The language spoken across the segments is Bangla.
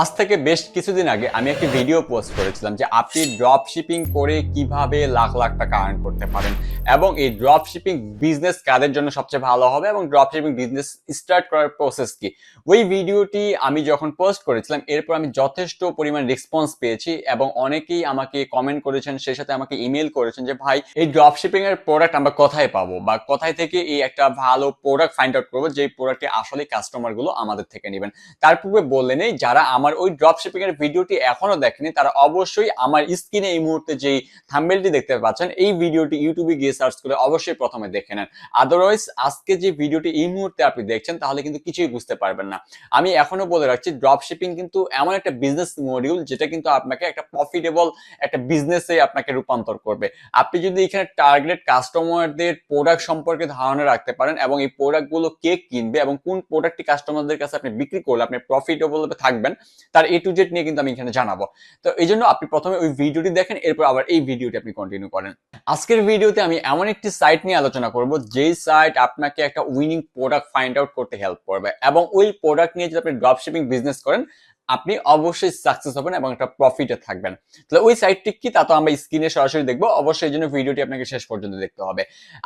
আজ থেকে বেশ কিছুদিন আগে আমি একটি ভিডিও পোস্ট করেছিলাম যে আপনি ড্রপ শিপিং করে কীভাবে লাখ লাখ টাকা আর্ন করতে পারেন এবং এই ড্রপ শিপিং বিজনেস কাদের জন্য সবচেয়ে ভালো হবে এবং ড্রপ শিপিং বিজনেস স্টার্ট করার প্রসেস কি? ওই ভিডিওটি আমি যখন পোস্ট করেছিলাম, এরপর আমি যথেষ্ট পরিমাণ রেসপন্স পেয়েছি এবং অনেকেই আমাকে কমেন্ট করেছেন, সেই সাথে আমাকে ইমেল করেছেন যে, ভাই, এই ড্রপ শিপিং এর প্রোডাক্ট আমরা কোথায় পাবো বা কোথায় থেকে এই একটা ভালো প্রোডাক্ট ফাইন্ড আউট করব যে প্রোডাক্টটি আসলে কাস্টমারগুলো আমাদের থেকে নেবেন? তার পূর্বে বললে নেই, যারা আমার ওই ড্রপ শিপিং এর ভিডিওটি এখনও দেখেনি, তারা অবশ্যই আমার স্ক্রিনে এই মুহূর্তে যেই থাম্বেলটি দেখতে পাচ্ছেন, এই ভিডিওটি ইউটিউবে গিয়ে সার্চ করে অবশ্যই প্রথমে দেখে নেন। আদারওয়াইজ আজকে যে ভিডিওটি এই মুহূর্তে আপনি দেখছেন, তাহলে কিন্তু কিছুই বুঝতে পারবেন না। আমি এখনও বলে রাখছি ড্রপ শিপিং কিন্তু এমন একটা বিজনেস মডিউল যেটা কিন্তু আপনাকে একটা প্রফিটেবল একটা বিজনেসে আপনাকে রূপান্তর করবে। আপনি যদি এখানে টার্গেট কাস্টমারদের প্রোডাক্ট সম্পর্কে ধারণা রাখতে পারেন এবং এই প্রোডাক্টগুলো কে কিনবে এবং কোন প্রোডাক্টটি কাস্টমারদের কাছে আপনি বিক্রি করলে আপনি প্রফিটেবল থাকবেন তার এ টু জেড নিয়ে কিন্তু আমি এখানে জানাব। তো এই জন্য আপনি প্রথমে ওই ভিডিওটি দেখেন, এরপর আবার এই ভিডিওটি আপনি কন্টিনিউ করেন। আজকের ভিডিওতে আমি এমন একটি সাইট নিয়ে আলোচনা করব, যেই সাইট আপনাকে একটা উইনিং প্রোডাক্ট ফাইন্ড আউট করতে হেল্প করবে এবং ওই প্রোডাক্ট নিয়ে যদি আপনি ড্রপ শিপিং বিজনেস করেন আপনি অবশ্যই সাকসেস হবেন এবং একটা প্রফিটে থাকবেন। তাহলে ওই সাইটটি কি তা তো আমরা স্ক্রিনে সরাসরি দেখব। অবশ্যই এই জন্য ভিডিওটি আপনাকে শেষ পর্যন্ত দেখতে হবে।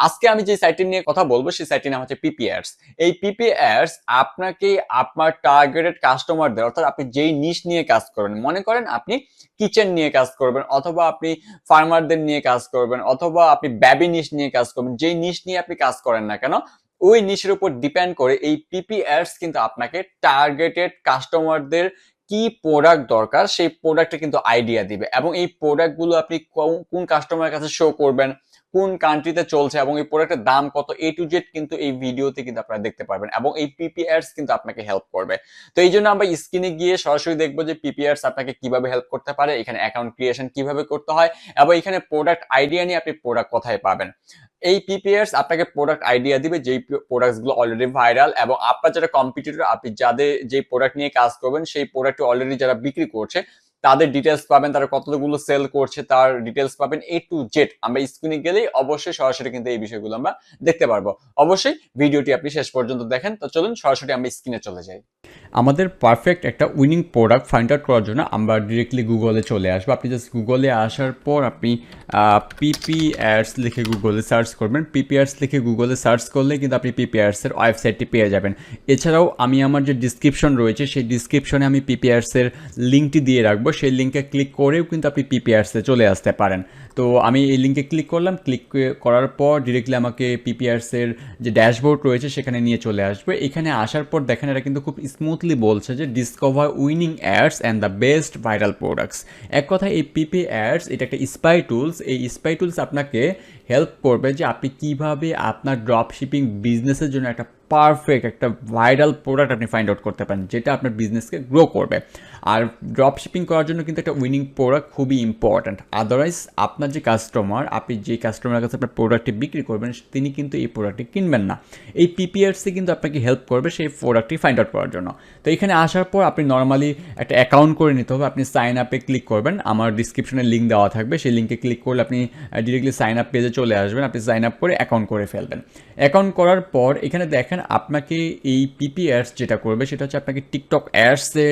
আজকে আমি যে সাইটটি নিয়ে কথা বলব, সেই সাইটটির নাম হচ্ছে পিপিআরস এই পিপিআরস আপনাকে আপনার টার্গেটেড কাস্টমারদের অর্থাৎ আপনি যেই নিশ নিয়ে কাজ করবেন, মনে করেন আপনি কিচেন নিয়ে কাজ করবেন, অথবা আপনি ফার্মারদের নিয়ে কাজ করবেন, অথবা আপনি ব্যাবি নিশ নিয়ে কাজ করবেন, যেই নিশ নিয়ে আপনি কাজ করেন না কেন ওই নিশের উপর ডিপেন্ড করে এই পিপি অ্যাডস কিন্তু আপনাকে টার্গেটেড কাস্টমারদের কি প্রোডাক্ট দরকার সেই প্রোডাক্টটা কিন্তু আইডিয়া দিবে এবং এই প্রোডাক্টগুলো আপনি কোন কাস্টমারের কাছে শো করবেন কোন কান্ট্রিতে চলছে এবং এই প্রোডাক্টের দাম কত এ টু জেড কিন্তু এই ভিডিওতে কিন্তু আপনারা দেখতে পারবেন এবং এই পিপিআরস কিন্তু আপনাকে হেল্প করবে। তো এই জন্য আমরা স্ক্রিনে গিয়ে সরাসরি দেখব যে পিপিআরস আপনাকে কীভাবে হেল্প করতে পারে, এখানে অ্যাকাউন্ট ক্রিয়েশন কীভাবে করতে হয়, এবং এখানে প্রোডাক্ট আইডিয়া নিয়ে আপনি প্রোডাক্ট কোথায় পাবেন। এই পিপিআরস আপনাকে প্রোডাক্ট আইডিয়া দিবে, যেই প্রোডাক্টসগুলো অলরেডি ভাইরাল এবং আপনার যারা কম্পিটিটর আপনি যাদের যে প্রোডাক্ট নিয়ে কাজ করবেন, সেই প্রোডাক্ট অলরেডি যারা বিক্রি করছে তাদের ডিটেলস পাবেন, তারা কতগুলো সেল করছে, তার ডিটেলস পাবেন এ টু জেড আমরা স্ক্রিনে গেলেই অবশ্যই সরাসরি কিন্তু এই বিষয়গুলো আমরা দেখতে পারব। অবশ্যই ভিডিওটি আপনি শেষ পর্যন্ত দেখেন। তো চলুন সরাসরি আমরা স্ক্রিনে চলে যাই। আমাদের পারফেক্ট একটা উইনিং প্রোডাক্ট ফাইন্ড আউট করার জন্য আমরা ডিরেক্টলি গুগলে চলে আসব। আপনি জাস্ট গুগলে আসার পর আপনি পিপি অ্যাডস লিখে গুগলে সার্চ করবেন। পিপি অ্যাডস লিখে গুগলে সার্চ করলে কিন্তু আপনি পিপি অ্যাডসের ওয়েবসাইটটি পেয়ে যাবেন। এছাড়াও আমি আমার যে ডিসক্রিপশন রয়েছে, সেই ডিসক্রিপশনে আমি পিপি অ্যাডসের লিঙ্কটি দিয়ে রাখব। সেই লিঙ্কে ক্লিক করেও কিন্তু আপনি পিপি অ্যাডসে চলে আসতে পারেন। তো আমি এই লিঙ্কে ক্লিক করলাম ক্লিক করার পর ডিরেক্টলি আমাকে পিপিআরসের যে ড্যাশবোর্ড রয়েছে সেখানে নিয়ে চলে আসবে। এখানে আসার পর দেখেন এটা কিন্তু খুব স্মুথলি বলছে যে discover winning ads and the best viral products এক কথায় এই পিপি অ্যাডস এটা একটা স্পাই টুলস এই স্পাই টুলস আপনাকে হেল্প করবে যে আপনি কীভাবে আপনার ড্রপ শিপিং বিজনেসের জন্য একটা পারফেক্ট একটা ভাইরাল প্রোডাক্ট আপনি ফাইন্ড আউট করতে পারেন, যেটা আপনার বিজনেসকে গ্রো করবে। আর ড্রপ শিপিং করার জন্য কিন্তু একটা উইনিং প্রোডাক্ট খুবই ইম্পর্ট্যান্ট আদারওয়াইজ আপনার যে কাস্টমার আপনি যে কাস্টমারের কাছে আপনার প্রোডাক্টটি বিক্রি করবেন, তিনি কিন্তু এই প্রোডাক্টটি কিনবেন না। এই পিপিআরসি কিন্তু আপনাকে হেল্প করবে সেই প্রোডাক্টটি ফাইন্ড আউট করার জন্য। তো এখানে আসার পর আপনি নর্মালি একটা অ্যাকাউন্ট করে নিতে হবে। আপনি সাইন আপে ক্লিক করবেন। আমার ডিসক্রিপশনে লিঙ্ক দেওয়া থাকবে। সেই লিঙ্কে ক্লিক করলে আপনি ডিরেক্টলি সাইন আপ পেজে চলে আসবেন। আপনি সাইন আপ করে অ্যাকাউন্ট করে ফেলবেন। অ্যাকাউন্ট করার পর এখানে দেখেন আপনাকে এই পিপি অ্যাডস যেটা করবে, সেটা হচ্ছে আপনাকে টিকটক অ্যাডসে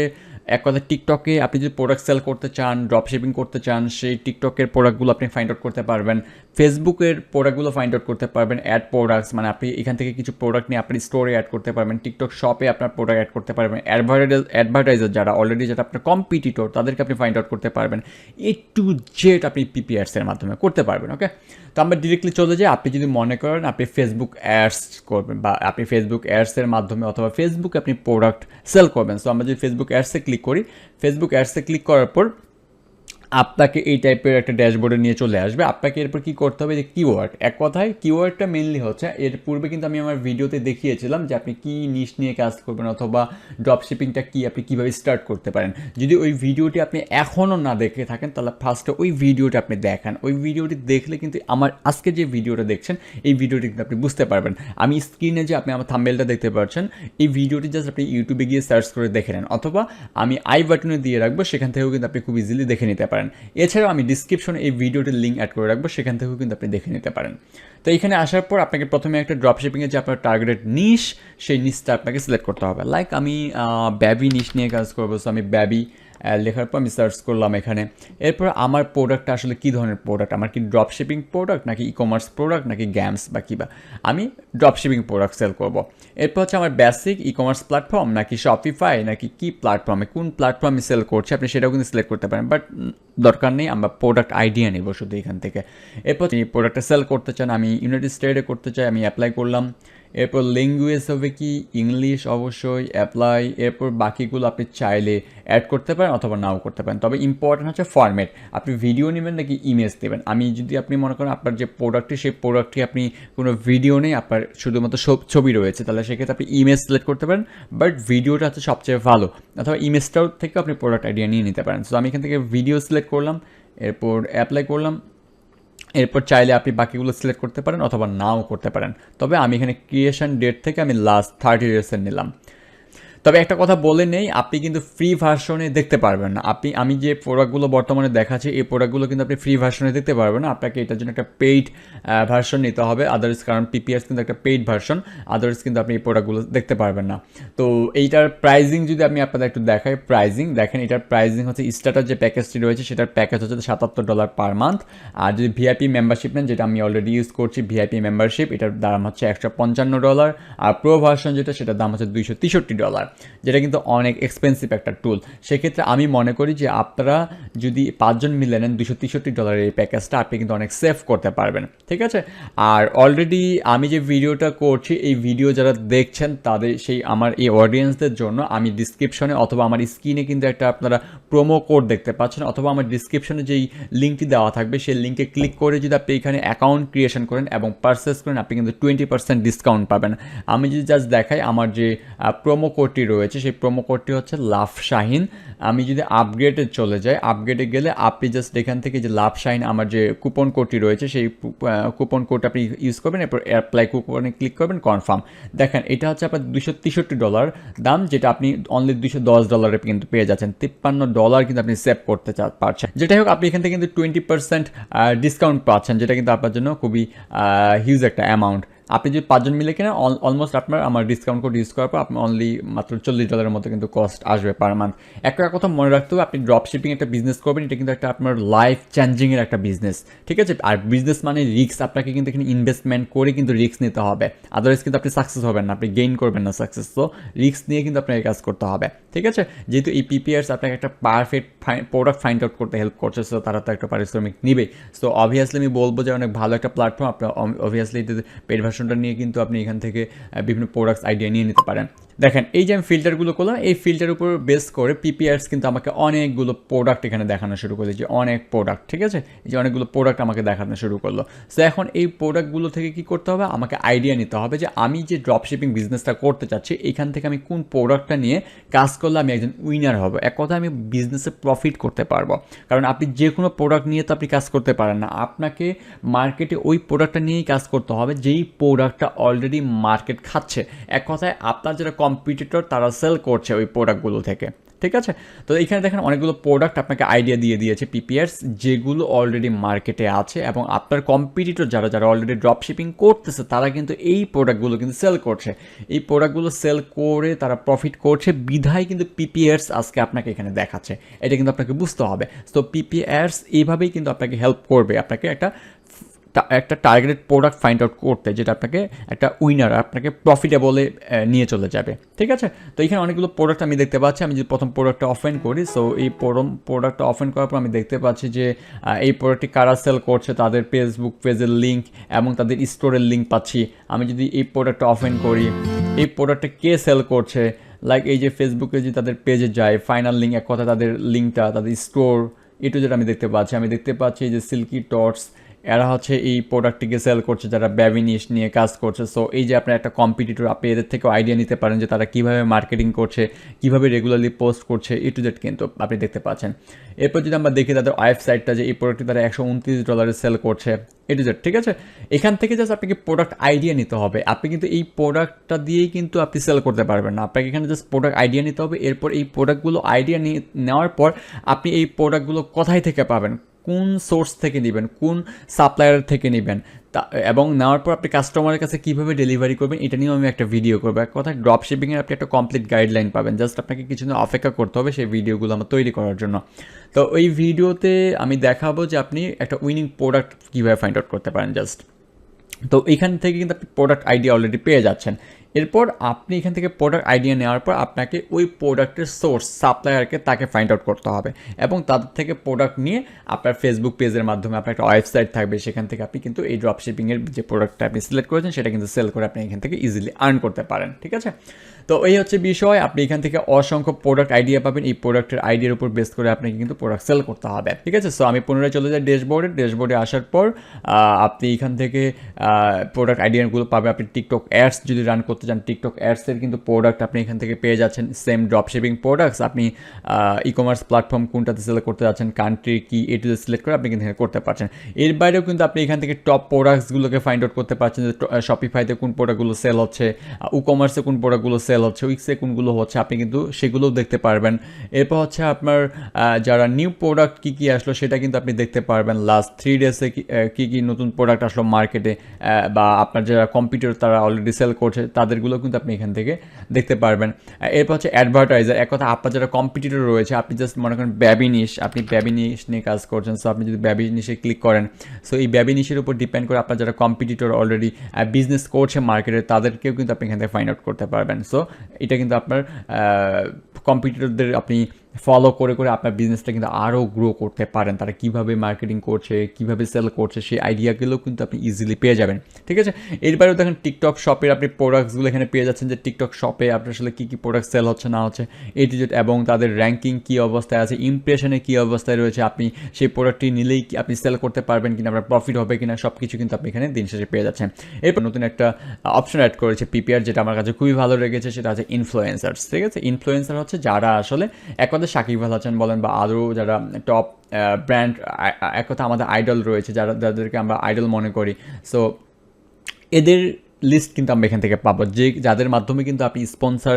এক কথা টিকটকে আপনি যদি প্রোডাক্ট সেল করতে চান ড্রপ শিপিং করতে চান, সেই টিকটকের প্রোডাক্টগুলো আপনি ফাইন্ড আউট করতে পারবেন। ফেসবুকের প্রোডাক্টগুলো ফাইন্ড আউট করতে পারবেন অ্যাড প্রোডাক্টস মানে আপনি এখান থেকে কিছু প্রোডাক্ট নিয়ে আপনি স্টোরে অ্যাড করতে পারবেন টিকটক শপে আপনার প্রোডাক্ট অ্যাড করতে পারবেন অ্যাডভার্টাইজ অ্যাডভার্টাইজার যারা অলরেডি যারা আপনার কম্পিটিটর তাদেরকে আপনি ফাইন্ড আউট করতে পারবেন। এ টু জেড আপনি পিপিআরসের মাধ্যমে করতে পারবেন ওকে তো আমরা ডিরেক্টলি চলে যাই, আপনি যদি মনে করেন আপনি ফেসবুক অ্যাডস করবেন বা আপনি ফেসবুক অ্যাডসের মাধ্যমে অথবা ফেসবুকে আপনি প্রোডাক্ট সেল করবেন সো আমরা যদি ফেসবুক অ্যাডসে ক্লিক করি ফেসবুক অ্যাডসে ক্লিক করার পর আপনাকে এই টাইপের একটা ড্যাশবোর্ডে নিয়ে চলে আসবে। আপনাকে এরপর কি করতে হবে? যে কিওয়ার্ড এক কথায় কিওয়ার্ডটা মেনলি হচ্ছে, এর পূর্বে কিন্তু আমি আমার ভিডিওতে দেখিয়েছিলাম যে আপনি কি নিশ নিয়ে কাজ করবেন অথবা ড্রপ শিপিংটা কি আপনি কীভাবে স্টার্ট করতে পারেন। যদি ওই ভিডিওটি আপনি এখনও না দেখে থাকেন, তাহলে ফার্স্টে ওই ভিডিওটা আপনি দেখান। ওই ভিডিওটি দেখলে কিন্তু আমার আজকে যে ভিডিওটা দেখছেন, এই ভিডিওটি কিন্তু আপনি বুঝতে পারবেন। আমি স্ক্রিনে যে আপনি আমার থাম্বেলটা দেখতে পাচ্ছেন, এই ভিডিওটি জাস্ট আপনি ইউটিউবে গিয়ে সার্চ করে দেখে নেন। অথবা আমি আই বাটনে দিয়ে রাখব, সেখান থেকেও কিন্তু আপনি খুব ইজিলি দেখে নিতে পারেন। পারেন। এছাড়াও আমি ডিসক্রিপশনে এই ভিডিওটির লিঙ্ক অ্যাড করে রাখব, সেখান থেকেও কিন্তু আপনি দেখে নিতে পারেন। তো এখানে আসার পর আপনাকে প্রথমে একটা ড্রপ শিপিংয়ের যে আপনার টার্গেটেড নিশ সেই নিশটা আপনাকে সিলেক্ট করতে হবে। লাইক আমি ব্যাবি নিশ নিয়ে কাজ করব সো আমি ব্যাবি লেখার পর আমি সার্চ করলাম এখানে। এরপর আমার প্রোডাক্টটা আসলে কী ধরনের প্রোডাক্ট আমার কি ড্রপ শিপিং প্রোডাক্ট নাকি ই কমার্স প্রোডাক্ট নাকি গ্যামস বা কী বা? আমি ড্রপ শিপিং প্রোডাক্ট সেল করব। এরপর হচ্ছে আমার বেসিক ই কমার্স প্ল্যাটফর্ম নাকি শপিফাই নাকি কি প্ল্যাটফর্মে কোন প্ল্যাটফর্মে সেল করছে? আপনি সেটাও কিন্তু সিলেক্ট করতে পারেন বাট দরকার নেই, আমরা প্রোডাক্ট আইডিয়া নেব শুধু এখান থেকে। এরপর প্রোডাক্টটা সেল করতে চান, আমি ইউনাইটেড স্টেটে করতে চাই, আমি অ্যাপ্লাই করলাম। এরপর ল্যাঙ্গুয়েজ হবে কি? ইংলিশ অবশ্যই অ্যাপ্লাই এরপর বাকিগুলো আপনি চাইলে অ্যাড করতে পারেন অথবা নাও করতে পারেন। তবে ইম্পর্টেন্ট হচ্ছে ফরম্যাট আপনি ভিডিও নেবেন নাকি ইমেজ দেবেন? আমি যদি আপনি মনে করেন আপনার যে প্রোডাক্টটি সেই প্রোডাক্টটি আপনি কোনো ভিডিও নেই, আপনার শুধুমাত্র ছবি রয়েছে, তাহলে সেক্ষেত্রে আপনি ইমেজ সিলেক্ট করতে পারেন। বাট ভিডিওটা হচ্ছে সবচেয়ে ভালো। অথবা ইমেজটাও থেকে আপনি প্রোডাক্ট আইডিয়া নিয়ে নিতে পারেন। সো আমি এখান থেকে ভিডিও সিলেক্ট করলাম, এরপর অ্যাপ্লাই করলাম। এরপর চাইলে আপনি বাকিগুলো সিলেক্ট করতে পারেন অথবা নাও করতে পারেন। তবে আমি এখানে ক্রিয়েশন ডেট থেকে আমি লাস্ট থার্টি ডেজের নিলাম। তবে একটা কথা বলে নেই, আপনি কিন্তু ফ্রি ভার্সনে দেখতে পারবেন না। আপনি, আমি যে প্রোডাক্টগুলো বর্তমানে দেখাচ্ছি, এই প্রোডাক্টগুলো কিন্তু আপনি ফ্রি ভার্সনে দেখতে পারবেন না। আপনাকে এটার জন্য একটা পেইড ভার্সন নিতে হবে। আদার্স কারণ পিপিএস কিন্তু একটা পেইড ভার্সন আদার্স কিন্তু আপনি এই প্রোডাক্টগুলো দেখতে পারবেন না। তো এইটার প্রাইজিং যদি আমি আপনাদের একটু দেখাই প্রাইজিং দেখেন এটার প্রাইজিং হচ্ছে স্টার্টার যে প্যাকেজটি রয়েছে, সেটার প্যাকেজ হচ্ছে সাতাত্তর ডলার পার মান্থ আর যদি ভিআইপি মেম্বারশিপ নেন, যেটা আমি অলরেডি ইউজ করছি ভিআইপি মেম্বারশিপ এটার দাম হচ্ছে একশো পঞ্চান্ন ডলার আর প্রো ভার্সন যেটা, সেটার দাম হচ্ছে দুইশো তেষট্টি ডলার যেটা কিন্তু অনেক এক্সপেন্সিভ একটা টুল সেক্ষেত্রে আমি মনে করি যে আপনারা যদি পাঁচজন মিলে নেন দুশো তেষট্টি ডলারের এই প্যাকেজটা আপনি কিন্তু অনেক সেভ করতে পারবেন। ঠিক আছে? আর অলরেডি আমি যে ভিডিওটা করছি, এই ভিডিও যারা দেখছেন, তাদের সেই আমার এই অডিয়েন্সদের জন্য আমি ডিসক্রিপশনে অথবা আমার স্ক্রিনে কিন্তু একটা আপনারা প্রোমো কোড দেখতে পাচ্ছেন, অথবা আমার ডিসক্রিপশনে যেই লিঙ্কটি দেওয়া থাকবে, সেই লিঙ্কে ক্লিক করে যদি আপনি এখানে অ্যাকাউন্ট ক্রিয়েশন করেন এবং পারচেস করেন, আপনি কিন্তু টোয়েন্টি পার্সেন্ট ডিসকাউন্ট পাবেন। আমি যদি জাস্ট দেখাই আমার যে প্রোমো কোডটি রয়েছে, সেই প্রোমো কোডটি হচ্ছে লাভ শাহিন। আমি যদি আপগ্রেডে চলে যাই আপগ্রেডে গেলে আপনি জাস্ট এখান থেকে যে লাভ শাহিন আমার যে কুপন কোডটি রয়েছে, সেই কুপন কোড আপনি ইউজ করবেন, এরপর অ্যাপ্লাই কুপনে ক্লিক করবেন কনফার্ম দেখেন, এটা হচ্ছে আপনার দুশো তেষট্টি ডলার দাম, যেটা আপনি অনলি দুশো দশ ডলারে কিন্তু পেয়ে যাচ্ছেন, তিপ্পান্ন ডলার কিন্তু আপনি সেভ করতে পারছেন। যেটাই হোক, আপনি এখান থেকে কিন্তু টোয়েন্টি পার্সেন্ট ডিসকাউন্ট পাচ্ছেন, যেটা কিন্তু আপনার জন্য খুবই হিউজ একটা অ্যামাউন্ট আপনি যদি পাঁচজন মিলে কিনা অলমোস্ট আপনার আমার ডিসকাউন্ট কোড ইউজ করার পর আপনি অনলি মাত্র চল্লিশ ডলারের মতো কিন্তু কস্ট আসবে পার মান্থ একটা কথা মনে রাখতে হবে, আপনি ড্রপ শিপিং একটা বিজনেস করবেন, এটা কিন্তু একটা আপনার লাইফ চেঞ্জিংয়ের একটা বিজনেস ঠিক আছে? আর বিজনেস মানে রিস্ক আপনাকে কিন্তু এখানে ইনভেস্টমেন্ট করে কিন্তু রিস্ক নিতে হবে। আদারওয়াইজ কিন্তু আপনি সাকসেস হবেন না, আপনি গেইন করবেন না সাকসেস তো রিস্ক নিয়ে কিন্তু আপনাকে কাজ করতে হবে। ঠিক আছে? যেহেতু এই পিপিআরস আপনাকে একটা পারফেক্ট প্রোডাক্ট ফাইন্ড আউট করতে হেল্প করছে সো তারা তো একটা পারিশ্রমিক নিবেই। সো অবভিয়াসলি আমি বলব যে অনেক ভালো একটা প্ল্যাটফর্ম আপনার অবভিয়াসলি পেড ভার্সনটা নিয়ে কিন্তু আপনি এখান থেকে বিভিন্ন প্রোডাক্টস আইডিয়া নিয়ে নিতে পারেন। দেখেন, এই যে আমি ফিল্টারগুলো করলাম, এই ফিল্টার উপর বেস করে পিপিআরস কিন্তু আমাকে অনেকগুলো প্রোডাক্ট এখানে দেখানো শুরু করে যে অনেক প্রোডাক্ট ঠিক আছে? এই যে অনেকগুলো প্রোডাক্ট আমাকে দেখানো শুরু করল। সো এখন এই প্রোডাক্টগুলো থেকে কি করতে হবে? আমাকে আইডিয়া নিতে হবে যে আমি যে ড্রপশিপিং বিজনেসটা করতে চাচ্ছি, এখান থেকে আমি কোন প্রোডাক্টটা নিয়ে কাজ করলে আমি একজন উইনার হব। এক কথা আমি বিজনেসে প্রফিট করতে পারব। কারণ আপনি যে কোনো প্রোডাক্ট নিয়ে তো আপনি কাজ করতে পারেন না। আপনাকে মার্কেটে ওই প্রোডাক্টটা নিয়েই কাজ করতে হবে, যেই প্রোডাক্টটা অলরেডি মার্কেট খাচ্ছে। এক কথায় আপনার যারা কম্পিটিটর তারা সেল করছে ওই প্রোডাক্টগুলো থেকে, ঠিক আছে? তো এখানে দেখেন অনেকগুলো প্রোডাক্ট আপনাকে আইডিয়া দিয়ে দিয়েছে পিপিআরস যেগুলো অলরেডি মার্কেটে আছে এবং আপনার কম্পিটিটর যারা যারা অলরেডি ড্রপ শিপিং করতেছে, তারা কিন্তু এই প্রোডাক্টগুলো কিন্তু সেল করছে। এই প্রোডাক্টগুলো সেল করে তারা প্রফিট করছে, বিধায় কিন্তু পিপিআরস আজকে আপনাকে এখানে দেখাচ্ছে। এটা কিন্তু আপনাকে বুঝতে হবে। তো পিপিআরস এইভাবেই কিন্তু আপনাকে হেল্প করবে। আপনাকে একটা একটা টার্গেটেড প্রোডাক্ট ফাইন্ড আউট করতে যেটা আপনাকে একটা উইনার আপনাকে প্রফিটেবলে নিয়ে চলে যাবে। ঠিক আছে? তো এখানে অনেকগুলো প্রোডাক্ট আমি দেখতে পাচ্ছি। আমি যদি প্রথম প্রোডাক্টটা অফেন করি সো এই প্রথম প্রোডাক্টটা অফেন করার পর আমি দেখতে পাচ্ছি যে এই প্রোডাক্টটি কারা সেল করছে, তাদের ফেসবুক পেজের লিঙ্ক এবং তাদের স্টোরের লিঙ্ক পাচ্ছি। আমি যদি এই প্রোডাক্টটা অফেন করি, এই প্রোডাক্টটা কে সেল করছে? লাইক এই যে ফেসবুকে যে তাদের পেজে যায় ফাইনাল লিঙ্ক এক কথা তাদের লিঙ্কটা তাদের স্টোর এটু যেটা আমি দেখতে পাচ্ছি। আমি দেখতে পাচ্ছি যে সিল্কি টর্চ এরা হচ্ছে এই প্রোডাক্টটিকে সেল করছে, যারা ব্যবিনিশ নিয়ে কাজ করছে। সো এই যে আপনার একটা কম্পিটিটর আপনি এদের থেকেও আইডিয়া নিতে পারেন যে তারা কীভাবে মার্কেটিং করছে, কীভাবে রেগুলারলি পোস্ট করছে এ টু জেড কিন্তু আপনি দেখতে পাচ্ছেন। এরপর যদি আমরা দেখি তাদের ওয়েবসাইটটা যে এই প্রোডাক্টটি তারা একশো উনত্রিশ ডলারে সেল করছে এ টু জেড ঠিক আছে? এখান থেকে জাস্ট আপনাকে প্রোডাক্ট আইডিয়া নিতে হবে। আপনি কিন্তু এই প্রোডাক্টটা দিয়েই কিন্তু আপনি সেল করতে পারবেন না। আপনাকে এখানে জাস্ট প্রোডাক্ট আইডিয়া নিতে হবে। এরপর এই প্রোডাক্টগুলো আইডিয়া নিয়ে নেওয়ার পর আপনি এই প্রোডাক্টগুলো কোথায় থেকে পাবেন? কোন সোর্স থেকে নেবেন, কোন সাপ্লায়ার থেকে নেবেন এবং নেওয়ার পর আপনি কাস্টমারের কাছে কীভাবে ডেলিভারি করবেন, এটা নিয়েও আমি একটা ভিডিও করব। এক কথায় ড্রপ শিপিংয়ের আপনি একটা কমপ্লিট গাইডলাইন পাবেন। জাস্ট আপনাকে কিছু কিছুদিন অপেক্ষা করতে হবে সেই ভিডিওগুলো আমার তৈরি করার জন্য। তো ওই ভিডিওতে আমি দেখাবো যে আপনি একটা উইনিং প্রোডাক্ট কীভাবে ফাইন্ড আউট করতে পারেন জাস্ট তো এখান থেকে কিন্তু আপনি প্রোডাক্ট আইডিয়া অলরেডি পেয়ে যাচ্ছেন। এরপর আপনি এখান থেকে প্রোডাক্ট আইডিয়া নেওয়ার পর আপনাকে ওই প্রোডাক্টের সোর্স সাপ্লায়ারকে তাকে ফাইন্ড আউট করতে হবে। এবং তাদের থেকে প্রোডাক্ট নিয়ে আপনার ফেসবুক পেজের মাধ্যমে আপনার একটা ওয়েবসাইট থাকবে, সেখান থেকে আপনি কিন্তু এই ড্রপ শিপিংয়ের যে প্রোডাক্টটা আপনি সিলেক্ট করেছেন, সেটা কিন্তু সেল করে আপনি এখান থেকে ইজিলি আর্ন করতে পারেন, ঠিক আছে? তো এই হচ্ছে বিষয়, আপনি এখান থেকে অসংখ্য প্রোডাক্ট আইডিয়া পাবেন, এই প্রোডাক্টের আইডিয়ার উপর বেস করে আপনাকে কিন্তু প্রোডাক্ট সেল করতে হবে, ঠিক আছে? সো আমি পুনরায় চলে যাই ড্যাশবোর্ডে ড্যাশবোর্ডে আসার পর আপনি এখান থেকে প্রোডাক্ট আইডিয়াগুলো পাবেন, আপনি টিকটক অ্যাডস যদি রান করতে চান টিকটক অ্যাডসের কিন্তু প্রোডাক্ট আপনি এখান থেকে পেয়ে যাচ্ছেন সেম ড্রপ শিপিং প্রোডাক্টস আপনি ই কমার্স প্ল্যাটফর্ম কোনটাতে সেল করতে যাচ্ছেন কান্ট্রি কি এটু সিলেক্ট করে আপনি কিন্তু এখানে করতে পারছেন। এর বাইরেও কিন্তু আপনি এখান থেকে টপ প্রোডাক্টসগুলোকে ফাইন্ড আউট করতে পারছেন যে শপিফাইতে কোন প্রোডাক্টগুলো সেল হচ্ছে ই কমার্সে কোন প্রোডাক্টগুলো সেল হচ্ছে উইক্সে কোনগুলো হচ্ছে, আপনি কিন্তু সেগুলোও দেখতে পারবেন। এরপর হচ্ছে আপনার যারা নিউ প্রোডাক্ট কী কী আসলো সেটা কিন্তু আপনি দেখতে পারবেন। লাস্ট থ্রি ডেসে কী কী নতুন প্রোডাক্ট আসলো মার্কেটে বা আপনার যারা কম্পিউটার তারা অলরেডি সেল করছে তাদেরগুলো কিন্তু আপনি এখান থেকে দেখতে পারবেন। এরপর হচ্ছে অ্যাডভার্টাইজার এক কথা আপনার যারা কম্পিটিটর রয়েছে, আপনি জাস্ট মনে করেন ব্যাবিনিশ আপনি ব্যাবিনিশ নিয়ে কাজ করছেন সো আপনি যদি ব্যাবিনিশে ক্লিক করেন সো এই ব্যাবিনিশের উপর ডিপেন্ড করে আপনার যারা কম্পিটিটর অলরেডি বিজনেস করছে মার্কেটে তাদেরকেও কিন্তু আপনি এখান থেকে ফাইন্ড আউট করতে পারবেন। সো এটা কিন্তু আপনার কম্পিটিটরদের আপনি ফলো করে করে আপনার বিজনেসটা কিন্তু আরও গ্রো করতে পারেন। তারা কীভাবে মার্কেটিং করছে, কীভাবে সেল করছে, সেই আইডিয়াগুলো কিন্তু আপনি ইজিলি পেয়ে যাবেন। ঠিক আছে? এরপরেও দেখেন টিকটক শপের আপনি প্রোডাক্টসগুলো এখানে পেয়ে যাচ্ছেন যে টিকটক শপে আপনার আসলে কী কী প্রোডাক্ট সেল হচ্ছে, না হচ্ছে এই টু জেড এবং তাদের র্যাঙ্কিং কী অবস্থায় আছে ইমপ্রেশনে কী অবস্থায় রয়েছে, আপনি সেই প্রোডাক্টটি নিলেই কি আপনি সেল করতে পারবেন কিনা, আপনার প্রফিট হবে কিনা সব কিছু কিন্তু আপনি এখানে দিন শেষে পেয়ে যাচ্ছেন। এরপর নতুন একটা অপশন অ্যাড করেছে পিপিআর যেটা আমার কাছে খুবই ভালো লেগেছে, সেটা হচ্ছে ইনফ্লুয়েন্সার্স ঠিক আছে? ইনফ্লুয়েন্সার হচ্ছে যারা আসলে এক কথায় সাকিব আল হাসান বলেন বা আরও যারা টপ ব্র্যান্ড এক কথা আমাদের আইডল রয়েছে, যারা, যাদেরকে আমরা আইডল মনে করি। সো এদের লিস্ট কিন্তু আমরা এখান থেকে পাবো। যে, যাদের মাধ্যমে কিন্তু আপনি স্পন্সার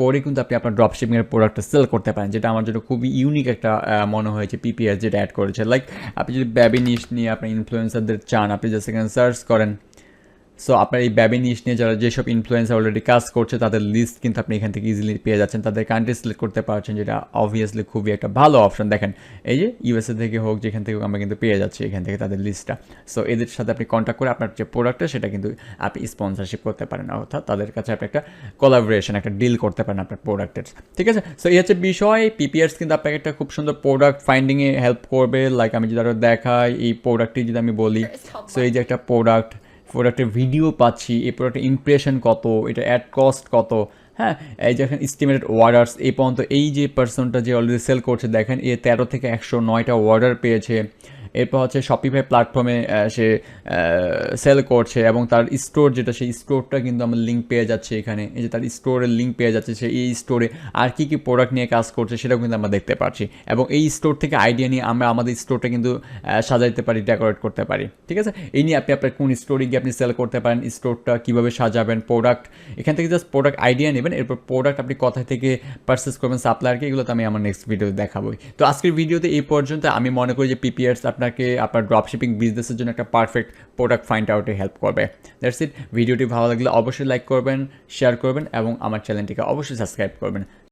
করে কিন্তু আপনি আপনার ড্রপ শিপিংয়ের প্রোডাক্টটা সেল করতে পারেন, যেটা আমার জন্য খুবই ইউনিক একটা মনে হয়েছে পিপিএস যেটা অ্যাড করেছে। লাইক আপনি যদি ব্যাবি নিশ নিয়ে আপনি ইনফ্লুয়েন্সারদের চান, আপনি জাস্ট এখানে সার্চ করেন সো আপনার এই ব্যাবি নিশ নিয়ে যারা যেসব ইনফ্লুয়েন্সার অলরেডি কাজ করছে তাদের লিস্ট কিন্তু আপনি এখান থেকে ইজিলি পেয়ে যাচ্ছেন। তাদের কান্ট্রি সিলেক্ট করতে পারছেন যেটা অবভিয়াসলি খুবই একটা ভালো অপশন দেখেন এই যে ইউএসএ থেকে হোক যেখান থেকে হোক আমরা কিন্তু পেয়ে যাচ্ছি এখান থেকে তাদের লিস্টটা সো এদের সাথে আপনি কন্ট্যাক্ট করে আপনার যে প্রোডাক্টটা সেটা কিন্তু আপনি স্পন্সরশিপ করতে পারেন। অর্থাৎ তাদের কাছে আপনি একটা কোলাবোরেশন একটা ডিল করতে পারেন আপনার প্রোডাক্টের ঠিক আছে? সো এই হচ্ছে বিষয়। পিপিআরস কিন্তু আপনাকে একটা খুব সুন্দর প্রোডাক্ট ফাইন্ডিংয়ে হেল্প করবে। লাইক আমি যদি আরও দেখাই এই প্রোডাক্টটি যদি আমি বলি সো এই যে একটা প্রোডাক্ট প্রোডাক্টের ভিডিও পাচ্ছি এই প্রোডাক্টের ইমপ্রেশন কত, এটা অ্যাড কস্ট কত? হ্যাঁ এই যে এখন এস্টিমেটেড অর্ডার্স এই পর্যন্ত এই যে পার্সনটা যে অলরেডি সেল করছে, দেখেন এ তেরো থেকে একশো নয়টা অর্ডার পেয়েছে। এরপর হচ্ছে শপিফাই প্ল্যাটফর্মে সে সেল করছে এবং তার স্টোর যেটা, সেই স্টোরটা কিন্তু আমার লিঙ্ক পেয়ে যাচ্ছে এখানে। এই যে তার স্টোরের লিঙ্ক পেয়ে যাচ্ছে, সে এই স্টোরে আর কী কী প্রোডাক্ট নিয়ে কাজ করছে সেটাও কিন্তু আমরা দেখতে পাচ্ছি। এবং এই স্টোর থেকে আইডিয়া নিয়ে আমরা আমাদের স্টোরটা কিন্তু সাজাইতে পারি ডেকোরেট করতে পারি। ঠিক আছে? এই নিয়ে আপনি, আপনার কোন স্টোরে গিয়ে আপনি সেল করতে পারেন স্টোরটা কীভাবে সাজাবেন প্রোডাক্ট এখান থেকে জাস্ট প্রোডাক্ট আইডিয়া নেবেন, এরপর প্রোডাক্ট আপনি কোথায় থেকে পারচেস করবেন সাপ্লায়ারকে এগুলো তো আমি আমার নেক্সট ভিডিওতে দেখাবোই। তো আজকের ভিডিওতে এই পর্যন্ত। আমি মনে করি যে পিপিআরস আপনাকে আপনার ড্রপশিপিং বিজনেসের জন্য একটা পারফেক্ট প্রোডাক্ট ফাইন্ড আউটে হেল্প করবে। দ্যাটস ইট ভিডিওটি ভালো লাগলে অবশ্যই লাইক করবেন শেয়ার করবেন এবং আমার চ্যানেলটিকে অবশ্যই সাবস্ক্রাইব করবেন।